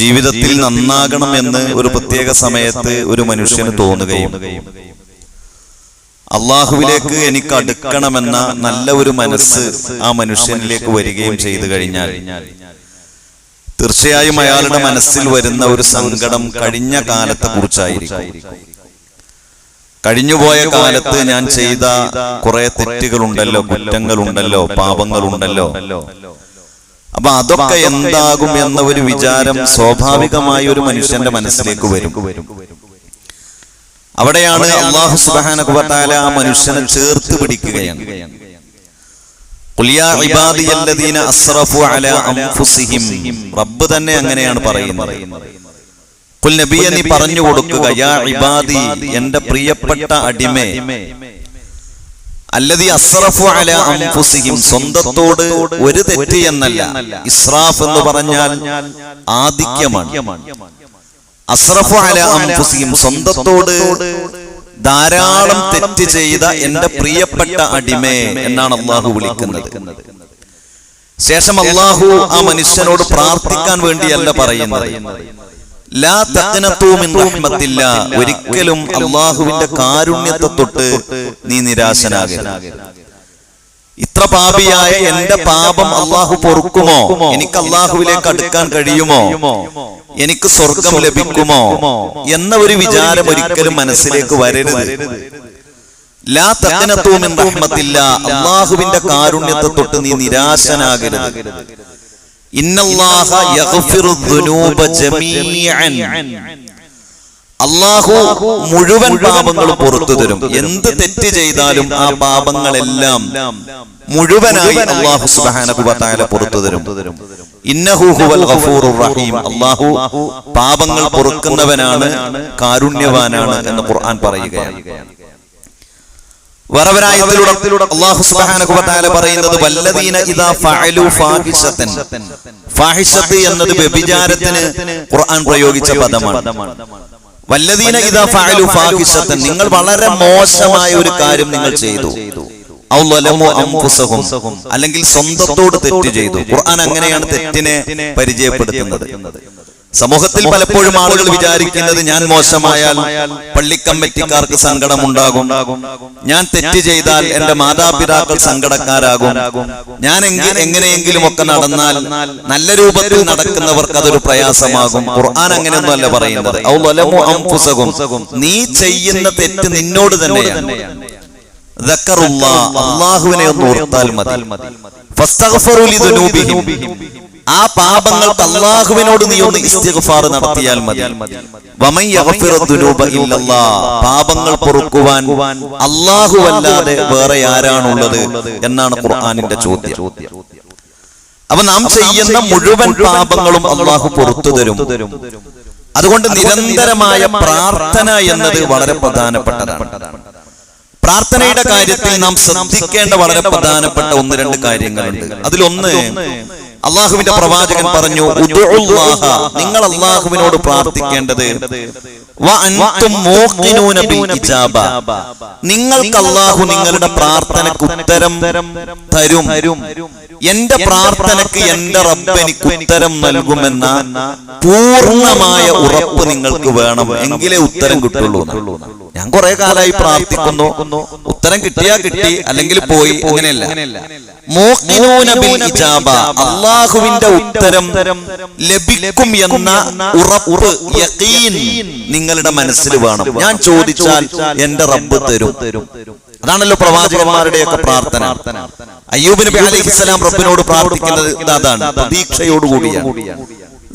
ജീവിതത്തിൽ നന്നാകണം എന്ന് ഒരു പ്രത്യേക സമയത്ത് ഒരു മനുഷ്യന് തോന്നുകയും അള്ളാഹുവിലേക്ക് എനിക്ക് അടുക്കണമെന്ന നല്ല ഒരു മനസ്സ് ആ മനുഷ്യനിലേക്ക് വരികയും ചെയ്തു കഴിഞ്ഞാൽ തീർച്ചയായും അയാളുടെ മനസ്സിൽ വരുന്ന ഒരു സങ്കടം കഴിഞ്ഞ കാലത്തെ കുറിച്ചായിരിക്കും. കഴിഞ്ഞുപോയ കാലത്ത് ഞാൻ ചെയ്ത കുറെ തെറ്റുകളുണ്ടല്ലോ കുറ്റങ്ങളുണ്ടല്ലോ പാപങ്ങളുണ്ടല്ലോ. അപ്പൊ അതൊക്കെ എന്താകും എന്ന ഒരു വിചാരം സ്വാഭാവികമായ ഒരു മനുഷ്യന്റെ മനസ്സിലേക്ക് വരും. അവിടെയാണ് അള്ളാഹു സുബാനകുബത്താല ആ മനുഷ്യനെ ചേർത്ത് പിടിക്കുകയാണ്. റബ്ബ് തന്നെ അങ്ങനെയാണ് പറയുന്നത്. നീ പറഞ്ഞു കൊടുക്കുക എന്റെ പ്രിയപ്പെട്ട അടിമേ. അല്ലതി അസ്റഫു അല അംഫുസിഹിം സ്വന്തത്തോട് ഒരു തെറ്റ് എന്നല്ല. ഇസ്രാഫ് എന്ന് പറഞ്ഞാൽ ആധിക്യമാണ്. അസ്റഫു അല അംഫുസിഹിം സ്വന്തത്തോട് ധാരാളം തെറ്റ് ചെയ്ത എന്റെ പ്രിയപ്പെട്ട അടിമേ എന്നാണ് അള്ളാഹു വിളിക്കുന്നത്. ശേഷം അള്ളാഹു ആ മനുഷ്യനോട് പ്രാർത്ഥിക്കാൻ വേണ്ടിയല്ല പറയുന്നത്. ഒരിക്കലും അള്ളാഹുവിന്റെ കാരുണ്യത്തെ തൊട്ട് നീ നിരാശനാകരുത്. ഇത്ര പാപിയായ എന്റെ പാപം അള്ളാഹു പൊറുക്കുമോ? എനിക്ക് അള്ളാഹുവിലേക്ക് അടുക്കാൻ കഴിയുമോ? എനിക്ക് സ്വർഗം ലഭിക്കുമോ? എന്ന ഒരു വിചാരം ഒരിക്കലും മനസ്സിലേക്ക് വരരുത്. ലാ തക്കനത്വം അള്ളാഹുവിന്റെ കാരുണ്യത്തെ തൊട്ട് നീ നിരാശനാകരുത്. അള്ളാഹു മുഴുവൻ പാപങ്ങളും പുറത്തു തരും. എന്ത് തെറ്റ് ചെയ്താലും ആ പാപങ്ങളെല്ലാം മുഴുവനായി അള്ളാഹു സുബാന പുറത്തു തരും. അള്ളാഹു പാപങ്ങൾ പൊറുക്കുന്നവനാണ് കാരുണ്യവാനാണ് എന്ന് ഖുർആൻ പറയുകയാണ്. വറവരായത്തിലൂടെ അള്ളാഹു സുബ്ഹാനഹു വ തആല പറയുന്നത് വല്ലദീന ഇദാ ഫഅലു ഫാഹിഷതൻ ഫാഹിഷത്ത് എന്നത് വ്യഭിചാരത്തിന് ഖുർആൻ പ്രയോഗിച്ച പദമാണ്. വല്ലദീന ഇദാ ഫഅലു ഫാഹിഷതൻ നിങ്ങൾ വളരെ മോശമായ ഒരു കാര്യം നിങ്ങൾ ചെയ്തു. അല്ലെങ്കിൽ സ്വന്തത്തോട് തെറ്റ് ചെയ്തു. ഖുർആൻ അങ്ങനെയാണ് തെറ്റിനെ പരിചയപ്പെടുത്തുന്നത്. സമൂഹത്തിൽ പലപ്പോഴും ആളുകൾ വിചാരിക്കുന്നത് ഞാൻ മോശമായാൽ പള്ളിക്കമ്മിറ്റിക്കാർക്ക് സങ്കടമുണ്ടാകും. ഞാൻ തെറ്റ് ചെയ്താൽ എന്റെ മാതാപിതാക്കൾ സങ്കടക്കാരാകും. ഞാൻ എങ്ങനെയെങ്കിലും ഒക്കെ നടന്നാൽ നല്ല രൂപത്തിൽ നടക്കുന്നവർക്ക് അതൊരു പ്രയാസമാകും. ഖുർആൻ അങ്ങനെയൊന്നുമല്ല പറയുന്നത്. നീ ചെയ്യുന്ന തെറ്റ് നിന്നോട് തന്നെയാണ്. അള്ളാഹുവിനെ ഒന്ന് ഓർത്താൽ മതി. ആ പാപങ്ങൾ അള്ളാഹുവിനോട് നീ ഒന്ന് ഇസ്തിഗ്ഫാർ നടത്തിയാൽ മതി. പാപങ്ങൾ പൊറുക്കുവാൻ അല്ലാഹു അല്ലാതെ വേറെ ആരാണുള്ളത് എന്നാണ് ഖുർആനിന്റെ ചോദ്യം. അപ്പൊ നാം ചെയ്യുന്ന മുഴുവൻ പാപങ്ങളും അള്ളാഹു പുറത്തു തരും. അതുകൊണ്ട് നിരന്തരമായ പ്രാർത്ഥന എന്നത് വളരെ പ്രധാനപ്പെട്ടതാണ്. പ്രാർത്ഥനയുടെ കാര്യത്തിൽ നാം ശ്രദ്ധിക്കേണ്ട വളരെ പ്രധാനപ്പെട്ട ഒന്ന് രണ്ട് കാര്യങ്ങളുണ്ട്. അതിലൊന്ന് അള്ളാഹുവിന്റെ പ്രവാചകൻ പറഞ്ഞു നിങ്ങൾ അള്ളാഹുവിനോട് പ്രാർത്ഥിക്കേണ്ടത് നിങ്ങൾക്ക് അള്ളാഹു നിങ്ങളുടെ പ്രാർത്ഥനക്ക് ഉത്തരം തരും. എന്റെ പ്രാർത്ഥനക്ക് എന്റെ റബ്ബ് എനിക്ക് ഉത്തരം നൽകുമെന്ന പൂർണമായ ഉറപ്പ് നിങ്ങൾക്ക് വേണം. എങ്കിലേ ഉത്തരം കിട്ടുള്ളൂ. ഞാൻ കുറെ കാലമായി പ്രാർത്ഥിക്കുന്നു. ഉത്തരം കിട്ടിയാ കിട്ടി അല്ലെങ്കിൽ പോയി അങ്ങനെയല്ല. അള്ളാഹുവിന്റെ ഉത്തരം ലഭിക്കും എന്ന ഉറപ്പ് നിങ്ങളുടെ മനസ്സിൽ വേണം. ഞാൻ ചോദിച്ചാൽ എന്റെ റബ്ബ് തരും. അതാണല്ലോ പ്രവാചകന്മാരുടെയൊക്കെ പ്രാർത്ഥന. അയ്യൂബ് നബി അലൈഹിസ്സലാം റബ്ബിനോട് പ്രാർത്ഥിക്കുന്നത് അതാണ് പ്രതീക്ഷയോടുകൂടിയാണ്.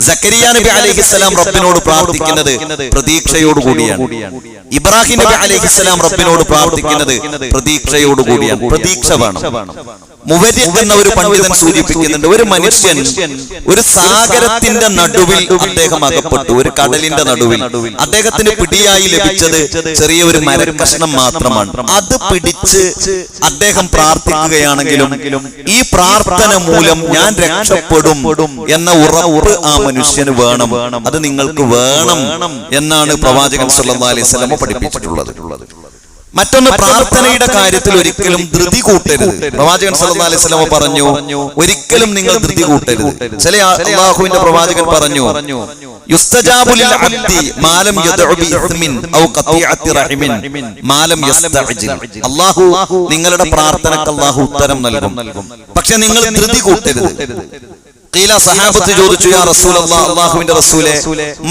സക്കരിയ നബി അലൈഹിസ്സലാം റബ്ബിനോട് പ്രാർത്ഥിക്കുന്നത് പ്രതീക്ഷയോടുകൂടിയാണ്. ഇബ്രാഹിം നബി അലൈഹിസ്സലാം റബ്ബിനോട് പ്രാർത്ഥിക്കുന്നത് പ്രതീക്ഷയോടുകൂടിയാണ്. പ്രതീക്ഷ വേണം. മുവരിഖ് എന്ന ഒരു പണ്ഡിതൻ സൂചിപ്പിക്കുന്നുണ്ട്. ഒരു മനുഷ്യൻ ഒരു സാഗരത്തിന്റെ നടുവിൽ അദ്ദേഹം അകപ്പെട്ടു. ഒരു കടലിന്റെ നടുവിൽ. അദ്ദേഹത്തിന് പിടിയായി ലഭിച്ചത് ചെറിയ ഒരു മരക്കഷ്ണം മാത്രമാണ്. അത് പിടിച്ച് അദ്ദേഹം പ്രാർത്ഥിക്കുകയാണെങ്കിലും ഈ പ്രാർത്ഥന മൂലം ഞാൻ രക്ഷപ്പെടും എന്ന ഉറപ്പ് ആ മനുഷ്യന് വേണം. അത് നിങ്ങൾക്ക് വേണം എന്നാണ് പ്രവാചകൻ സല്ലല്ലാഹു അലൈഹി വസല്ലം പഠിപ്പിച്ചിട്ടുള്ളത്. മറ്റൊന്ന് പ്രാർത്ഥനയുടെ കാര്യത്തിൽ ഒരിക്കലും ധൃതി കൂട്ടരുത്. പ്രവാചകൻ സല്ലല്ലാഹു അലൈഹി വസല്ലം പറഞ്ഞു ഒരിക്കലും നിങ്ങൾ ധൃതി കൂട്ടരുത്. ചില അള്ളാഹുവിന്റെ പ്രവാചകൻ പറഞ്ഞു യുസ്തജാബു ലിൽ അബ്ദി മാലം യദ്ഉ ബിഇസ്മിൻ ഔ ഖത്തിഅത്തി റഹിമിൻ മാലം യസ്തഅജിൽ അല്ലാഹു നിങ്ങളുടെ പ്രാർത്ഥനക്ക് അല്ലാഹു ഉത്തരം നൽകും. പക്ഷെ നിങ്ങൾ ധൃതി കൂട്ടരുത്. ഖീല സഹാബത്ത് ചോദിച്ചു യാ അല്ലാഹുവിന്റെ റസൂലേ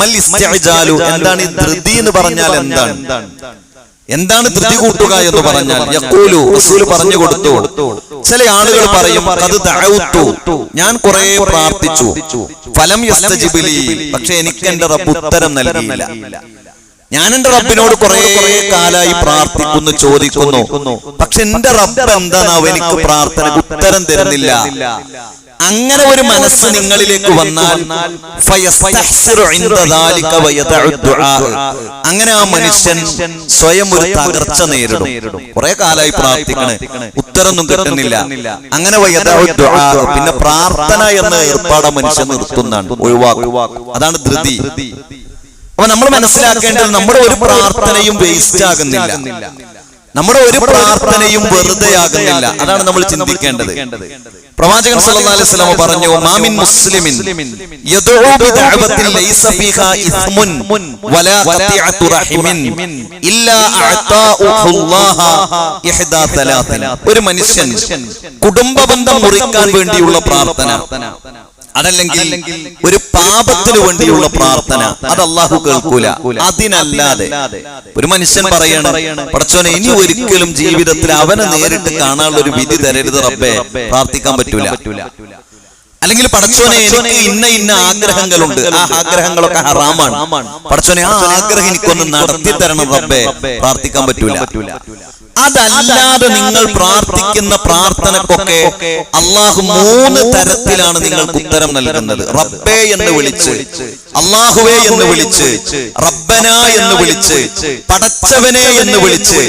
മൽ ഇസ്തിഅജാലു എന്താണ് ഈ ധൃതി എന്ന് പറഞ്ഞാൽ എന്താണ്? എന്താണ് ധൃതി കൂട്ടുക എന്ന് പറഞ്ഞാൽ യഖൂലു റസൂൽ പറഞ്ഞു കൊടുത്തു. ചില ആളുകൾ പറയും അത് തഴവുത്തു ഞാൻ കുറെ പ്രാർത്ഥിച്ചു. ഫലം യസ്തജിബിലി പക്ഷെ എനിക്ക് എന്റെ റബ്ബ് ഉത്തരം നൽകിയില്ല. ഞാൻ എന്റെ റബ്ബിനോട് കുറെ കുറെ കാലായി പ്രാർത്ഥിക്കുന്നു ചോദിക്കുന്നു. പക്ഷെ എന്റെ റബ്ബ് എന്താണ് എനിക്ക് പ്രാർത്ഥന ഉത്തരം തരുന്നില്ല. അങ്ങനെ ഒരു മനസ്സ് നിങ്ങളിലേക്ക് വന്നാൽ. അങ്ങനെ ആ മനുഷ്യൻ സ്വയം ഒരു തകർച്ച നേരിടും. കുറെ കാലമായി പ്രാർത്ഥിക്കണേ. ഉത്തരമൊന്നും കിട്ടുന്നില്ല. അങ്ങനെ. പിന്നെ പ്രാർത്ഥന എന്ന ഏർപ്പാട് മനുഷ്യൻ നിർത്തുന്നതാണ്. ഒഴിവാക്കും. അതാണ് ധൃതി. അപ്പൊ നമ്മൾ മനസ്സിലാക്കേണ്ടത് നമ്മുടെ ഒരു പ്രാർത്ഥനയും വേസ്റ്റ് ആകുന്നില്ല. നമ്മുടെ ഒരു പ്രാർത്ഥനയും വെറുതെ ആകുന്നില്ല അതാണ് നമ്മൾ ചിന്തിക്കേണ്ടത്. പ്രവാചകൻ സല്ലല്ലാഹു അലൈഹി വസല്ലം പറഞ്ഞു മാമിൻ മുസ്ലിമിൻ ലൈസ ഫീഹാ ഇസ്മുൻ വലാ ഖതിഅതു റഹിമിൻ ഇല്ലാ അഅതാഉഹുല്ലാഹ ഇഹ്ദാ തലാത്തിൻ ഒരു മനുഷ്യൻ കുടുംബ ബന്ധം മുറിക്കാൻ വേണ്ടിയുള്ള പ്രാർത്ഥന. അതല്ലെങ്കിൽ ഒരു പാപത്തിനു വേണ്ടിയുള്ള പ്രാർത്ഥന അത് അള്ളാഹു കേൾക്കൂല. അതിനല്ലാതെ ഒരു മനുഷ്യൻ പറയണം പടച്ചോനെ ഇനി ഒരിക്കലും ജീവിതത്തിൽ അവനെ നേരിട്ട് കാണാനുള്ള ഒരു വിധി തരരുത് റബ്ബെ. പ്രാർത്ഥിക്കാൻ പറ്റൂല. അല്ലെങ്കിൽ പടച്ചോനെ എനിക്ക് ഇന്ന ഇന്ന ആഗ്രഹങ്ങളുണ്ട്. ആ ആഗ്രഹങ്ങളൊക്കെ ഹറാമാണ്. പടച്ചോനെ ആ ആഗ്രഹം എനിക്കൊന്ന് നടത്തി തരണം റബ്ബേ. പ്രാർത്ഥിക്കാൻ പറ്റൂല. അതല്ലാതെ നിങ്ങൾ പ്രാർത്ഥിക്കുന്ന പ്രാർത്ഥനക്കൊക്കെ അള്ളാഹു മൂന്ന് തരത്തിലാണ് നിങ്ങൾക്ക് ഉത്തരം നൽകുന്നത്. റബ്ബേ എന്ന് വിളിച്ച് അള്ളാഹുവേ എന്ന് വിളിച്ച് റബ്ബന എന്ന് വിളിച്ച് പടച്ചവനെ എന്ന് വിളിച്ച്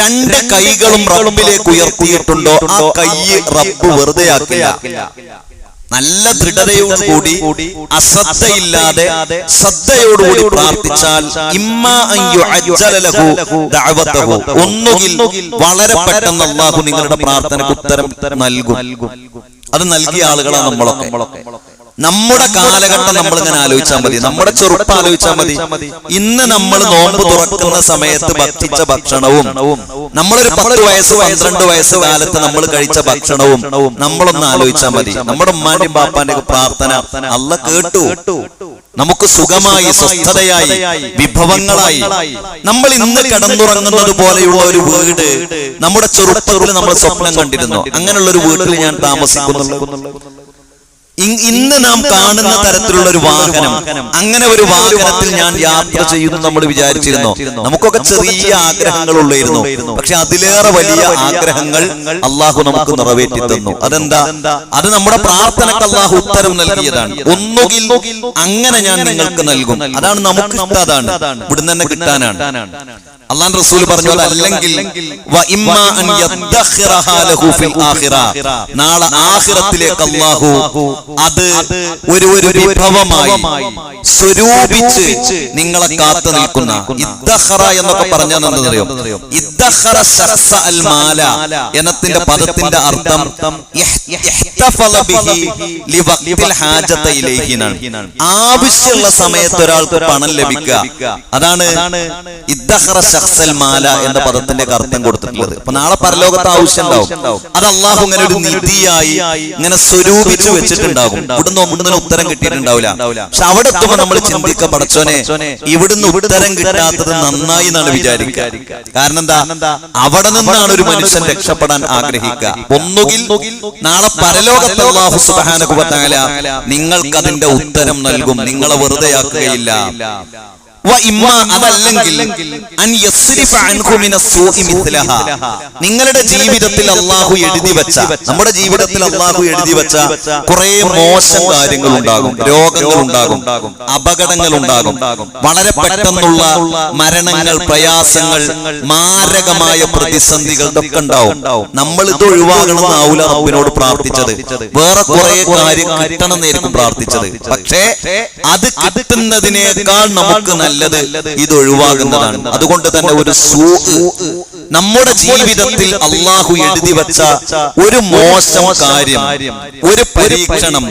രണ്ട് കൈകളും റബ്ബിലേക്ക് ഉയർത്തിയിട്ടുണ്ടോ? ആ കൈ റബ്ബ് വെറുതെ ആക്കില്ല നല്ല ദൃഢതയോടുകൂടി അശ്രദ്ധയില്ലാതെ ശ്രദ്ധയോടുകൂടി പ്രാർത്ഥിച്ചാൽ. ഒന്നുകിൽ വളരെ പെട്ടെന്ന് അള്ളാഹു നിങ്ങളുടെ പ്രാർത്ഥനക്ക് ഉത്തരം നൽകും. അത് നൽകിയ ആളുകളാണ് നമ്മളൊക്കെ. നമ്മുടെ കാലഘട്ടം നമ്മൾ ഇങ്ങനെ ആലോചിച്ചാൽ മതി. നമ്മുടെ ചെറുപ്പം ആലോചിച്ചാൽ മതി. ഇന്ന് നമ്മൾ നോമ്പ് തുറക്കുന്ന സമയത്ത് ഭക്ഷിച്ച ഭക്ഷണവും നമ്മളൊരു പത്ത് വയസ്സ് പന്ത്രണ്ട് വയസ്സ് കാലത്ത് നമ്മൾ കഴിച്ച ഭക്ഷണവും നമ്മളൊന്ന് ആലോചിച്ചാൽ മതി. നമ്മുടെ ഉമ്മാന്റെയും പാപ്പാന്റെ പ്രാർത്ഥന അല്ല കേട്ടു. നമുക്ക് സുഖമായി സ്വസ്ഥതയായി വിഭവങ്ങളായി നമ്മൾ ഇന്ന് കിടന്നുറങ്ങുന്നത് പോലെയുള്ള ഒരു വീട് നമ്മുടെ ചെറുപ്പത്തിൽ നമ്മൾ സ്വപ്നം കണ്ടിരുന്നു. അങ്ങനെയുള്ള ഒരു വീട്ടിൽ ഞാൻ താമസിക്കുന്നുള്ളൂ. ഇന്ന് നാം കാണുന്ന തരത്തിലുള്ള ഒരു വാഹനം. അങ്ങനെ ഒരു വാഹനത്തിൽ ഞാൻ യാത്ര ചെയ്യുന്നു നമ്മൾ വിചാരിച്ചിരുന്നു. നമുക്കൊക്കെ ചെറിയ ആഗ്രഹങ്ങൾ ഉള്ളായിരുന്നു പക്ഷെ അതിലേറെ വലിയ ആഗ്രഹങ്ങൾ അള്ളാഹു നമുക്ക് നിറവേറ്റി തന്നു. അതെന്താ? അത് നമ്മുടെ പ്രാർത്ഥനക്ക് അള്ളാഹു ഉത്തരം നൽകിയതാണ്. ഒന്നുകിൽ അങ്ങനെ ഞാൻ നിങ്ങൾക്ക് നൽകും. അതാണ് നമുക്ക് ഇഷ്ടം അതാണ് ഇവിടുന്ന് തന്നെ കിട്ടാനാണ്. അള്ളാൻ റസൂൽ പറഞ്ഞു അല്ലെങ്കിൽ. നാളെ ആഹിറത്തിലേക്ക് അള്ളാഹു അത് ഒരു ഒരു വിഭവമായി സ്വരൂപിച്ച് നിങ്ങളെ കാത്തു നിൽക്കുന്ന ഇദ്ദഹറ എന്നൊക്കെ പറഞ്ഞാൽ എന്തറിയോ ഇദ്ദഹറ ശഖ്സ അൽ മാല എന്നതിന്റെ പദത്തിന്റെ അർത്ഥം ഇഹ്തഫല ബിഹി ലിവഖ്തിൽ ഹാജത ഇലൈഹി എന്നാണ്. ആവശ്യമുള്ള സമയത്ത് ഒരാൾക്ക് പണം ലഭിക്കുക. അതാണ് ഇദ്ദഖറ അൽ മാല എന്ന പദത്തിന്റെ അർത്ഥം കൊടുത്തിട്ടുള്ളത്. അപ്പൊ നാളെ പരലോകത്ത് ആവശ്യം ഉണ്ടാവും അത് അള്ളാഹു ഇങ്ങനെ ഒരു നിധിയായി ഇങ്ങനെ സ്വരൂപിച്ചു വെച്ചിട്ടുണ്ടാകും ഇവിടുന്ന് ഒന്നിനും ഉത്തരം കിട്ടിയിട്ടുണ്ടാവില്ല. പക്ഷെ അവിടെ എത്തുമ്പോ നമ്മൾ ചിന്തിക്ക പടച്ചോനെ ഇവിടുന്ന് ഉത്തരം കിട്ടാത്തത് നന്നായി എന്നാണ് വിചാരിക്കുക കാരണം എന്താ? അവിടെ നിന്നാണ് ഒരു മനുഷ്യൻ രക്ഷപ്പെടാൻ ആഗ്രഹിക്കുക ഒന്നുകിൽ നാളെ പരലോകത്ത് അള്ളാഹു സുബ്ഹാനഹു വ നിങ്ങൾക്ക് അതിന്റെ ഉത്തരം നൽകും. നിങ്ങളെ വെറുതെയാക്കുകയില്ല നിങ്ങളുടെ ജീവിതത്തിൽ അള്ളാഹു എഴുതി വെച്ച നമ്മുടെ ജീവിതത്തിൽ അള്ളാഹു എഴുതി വെച്ച കുറെ മോശം കാര്യങ്ങൾ ഉണ്ടാകും രോഗങ്ങൾ ഉണ്ടാകും അപകടങ്ങൾ ഉണ്ടാകും. വളരെ പെട്ടെന്നുള്ള മരണങ്ങൾ പ്രയാസങ്ങൾ മാരകമായ പ്രതിസന്ധികൾ ഒക്കെ ഉണ്ടാവും. നമ്മൾ ഇത് ഒഴിവാകണമെന്നാവൂല റബ്ബിനോട് പ്രാർത്ഥിച്ചത്. വേറെ കുറെ കാര്യം കിട്ടണമെന്നായിരിക്കും പ്രാർത്ഥിച്ചത്. പക്ഷേ അത് കിട്ടുന്നതിനേക്കാൾ നമുക്ക് നല്ലത് ഇത് ഒഴിവാകുന്നതാണ്. അതുകൊണ്ട് തന്നെ ഒരു സൂ നമ്മുടെ ജീവിതത്തിൽ അള്ളാഹു എഴുതി വെച്ച ഒരു മോശം കാര്യം ഒരു പരീക്ഷണം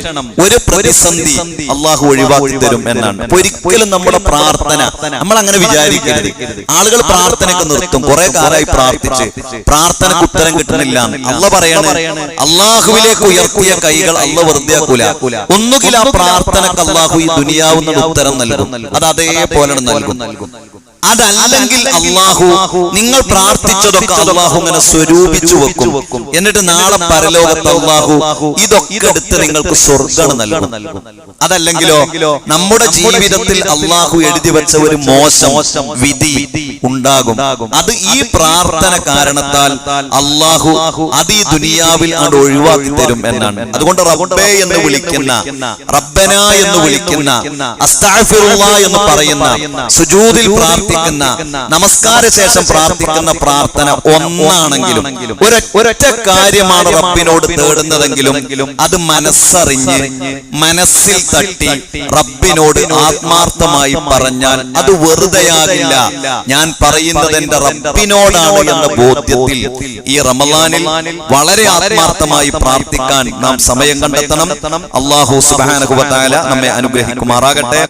ഒരു പ്രതിസന്ധി അള്ളാഹു ഒഴിവാക്കി തരും എന്നാണ്. ഒരിക്കലും നമ്മുടെ പ്രാർത്ഥന നമ്മൾ അങ്ങനെ വിചാരിക്കരുത്. ആളുകൾ പ്രാർത്ഥനയൊക്കെ നിർത്തും. കുറെ കാലമായി പ്രാർത്ഥിച്ച്. പ്രാർത്ഥനക്ക് ഉത്തരം കിട്ടുന്നില്ല. അല്ല പറയണ അള്ളാഹുവിലേക്ക് ഉയർത്തിയ കൈകൾ അല്ല വെറുതെ ആക്കൂല ഒന്നുകിൽ ആ പ്രാർത്ഥനക്ക് അള്ളാഹു ഈ ദുനിയാവുന്ന ഉത്തരം നൽകും. അത് അതേപോലെ നൽകും. അതല്ലെങ്കിൽ അള്ളാഹു നിങ്ങൾ പ്രാർത്ഥിച്ചതൊക്കെ അള്ളാഹു ഇങ്ങനെ സ്വരൂപിച്ചു വെക്കും. എന്നിട്ട് നാളെ പരലോകത്ത് അള്ളാഹു ഇതൊക്കെ എടുത്ത് നിങ്ങൾക്ക് സ്വർഗം നൽകും. അതല്ലെങ്കിലോ നമ്മുടെ ജീവിതത്തിൽ അള്ളാഹു എഴുതി വെച്ച ഒരു മോശം വിധി ഉണ്ടാകും. അത് ഈ പ്രാർത്ഥന കാരണത്താൽ അള്ളാഹു അത് ഈ ദുനിയാവിൽ അത് ഒഴിവാക്കി തരും എന്നാണ്. അതുകൊണ്ട് റബ്ബേ എന്ന് വിളിക്കുന്ന റബ്ബന എന്ന് വിളിക്കുന്ന അസ്താഫിറുള്ള എന്ന് പറയുന്ന സുജൂതിൽ പ്രാർത്ഥിക്കുന്ന നമസ്കാര ശേഷം പ്രാർത്ഥിക്കുന്ന പ്രാർത്ഥന ഒന്നാണെങ്കിലും ഒരു ഒരൊറ്റ കാര്യമാണ് റബ്ബിനോട് തേടുന്നതെങ്കിലും അത് മനസ്സറിഞ്ഞ് മനസ്സിൽ തട്ടി റബ്ബിനോട് ആത്മാർത്ഥമായി പറഞ്ഞാൽ അത് വെറുതെയാകില്ല. ഞാൻ പറയുന്നത് എന്റെ റബ്ബിനോടാണ് എന്ന ബോധ്യത്തിൽ ഈ റമലാനിൽ വളരെ ആത്മാർത്ഥമായി പ്രാർത്ഥിക്കാൻ നാം സമയം കണ്ടെത്തണം. അള്ളാഹു സുബാനഹുബത്തായ നമ്മെ അനുഗ്രഹിക്കുമാറാകട്ടെ.